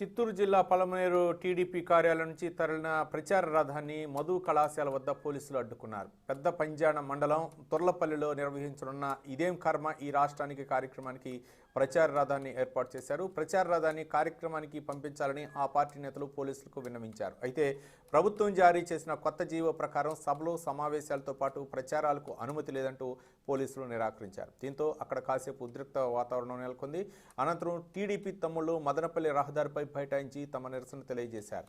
చిత్తూరు జిల్లా పలమనేరు టీడీపీ కార్యాలయం నుంచి తరలిన ప్రచార రథాన్ని మధు కళాశాల వద్ద పోలీసులు అడ్డుకున్నారు. పెద్ద పంజాణ మండలం తొర్లపల్లిలో నిర్వహించనున్న ఇదేం కర్మ ఈ రాష్ట్రానికి కార్యక్రమానికి ప్రచార రథాన్ని ఏర్పాటు చేశారు. ప్రచార రథాన్ని కార్యక్రమానికి పంపించాలని ఆ పార్టీ నేతలు పోలీసులకు విన్నవించారు. అయితే ప్రభుత్వం జారీ చేసిన కొత్త జీవో ప్రకారం సభలు సమావేశాలతో పాటు ప్రచారాలకు అనుమతి లేదంటూ పోలీసులు నిరాకరించారు. దీంతో అక్కడ కాసేపు ఉద్రిక్త వాతావరణం నెలకొంది. అనంతరం టీడీపీ తమ్ముళ్ళు మదనపల్లి రహదారిపై బైఠాయించి తమ నిరసన తెలియజేశారు.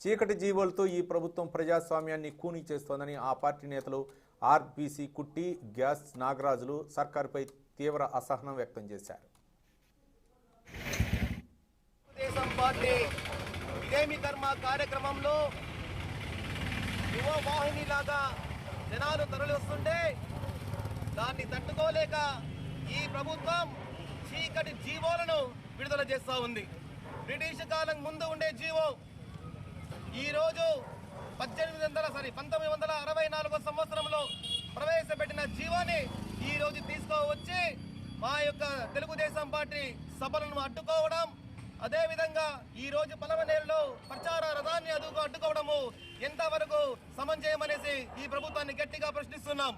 చీకటి జీవోలతో ఈ ప్రభుత్వం ప్రజాస్వామ్యాన్ని కూని చేస్తోందని ఆ పార్టీ నేతలు ఆర్బీసీ కుట్టి గ్యాస్ నాగరాజులు సర్కారుపై తీవ్ర అసహనం వ్యక్తం చేశారు. పార్టీ ఇదేమి కర్మ కార్యక్రమంలో? యువ వాహినిలాగా జనాలు తరలి వస్తుంటే దాన్ని తట్టుకోలేక ఈ ప్రభుత్వం చీకటి జీవోలను విడుదల చేస్తూ ఉంది. బ్రిటిష్ కాలం ముందు ఉండే జీవో ఈ రోజు పద్దెనిమిది వందల సారీ పంతొమ్మిది వందల అరవై రోజు వచ్చి మా యొక్క తెలుగుదేశం పార్టీ సభలను అడ్డుకోవడం అదేవిధంగా ఈరోజు ఈ రోజు ప్రచార రథాన్ని అదుగు అడ్డుకోవడము ఎంతవరకు సమంజయమనేసి ఈ ప్రభుత్వాన్ని గట్టిగా ప్రశ్నిస్తున్నాం.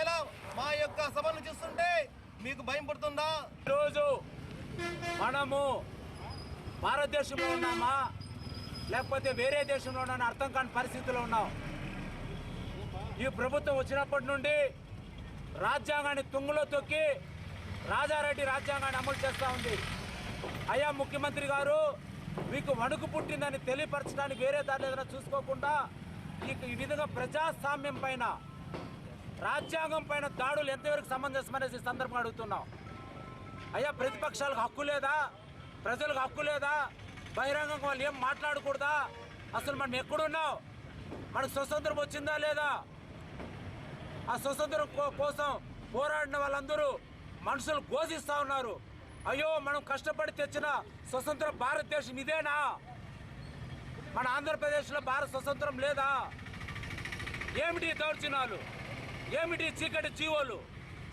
ఎలా మా యొక్క సభను చూస్తుంటే మీకు భయం పుడుతుందా? ఈరోజు మనము భారతదేశంలో ఉన్నామా? లేకపోతే వేరే దేశంలో ఉన్నామని అర్థం కాని పరిస్థితిలో ఉన్నాం. ఈ ప్రభుత్వం వచ్చినప్పటి నుండి రాజ్యాంగాన్ని తుంగులో తొక్కి రాజారెడ్డి రాజ్యాంగాన్ని అమలు చేస్తూ ఉంది. అయ్యా ముఖ్యమంత్రి గారు మీకు వణుకు పుట్టిందని తెలియపరచడానికి వేరే దారి ఏదైనా చూసుకోకుండా ఈ ఈ విధంగా ప్రజాస్వామ్యం పైన రాజ్యాంగం పైన దాడులు ఎంతవరకు సమంజసమనేసి అనేసి సందర్భంగా అడుగుతున్నాం. అయ్యా ప్రతిపక్షాలకు హక్కు లేదా? ప్రజలకు హక్కు లేదా? బహిరంగంగా వాళ్ళు ఏం మాట్లాడకూడదా? అసలు మనం ఎక్కడున్నాం? మనకు స్వతంత్రం వచ్చిందా లేదా? ఆ స్వతంత్రం కో- కోసం పోరాడిన వాళ్ళందరూ మనుషులు ఘోషిస్తూ ఉన్నారు. అయ్యో మనం కష్టపడి తెచ్చిన స్వతంత్ర భారతదేశం ఇదేనా? మన ఆంధ్రప్రదేశ్లో భారత స్వతంత్రం లేదా? ఏమిటి ఈ దౌర్జన్యాలు? ఏమిటి చీకటి జీవోలు?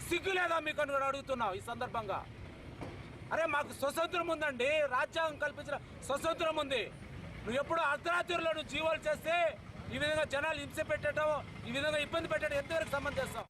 సిగ్గు లేదా మీకు అని కూడా అడుగుతున్నావు ఈ సందర్భంగా? అరే మాకు స్వతంత్రం ఉందండి. రాజ్యాంగం కల్పించిన స్వతంత్రం ఉంది. నువ్వు ఎప్పుడు అర్ధరాత్రిలో నువ్వు జీవోలు చేస్తే ఈ విధంగా జనాలు హింస పెట్టడం ఈ విధంగా ఇబ్బంది పెట్టడం ఎంతవరకు సంబంధిస్తాం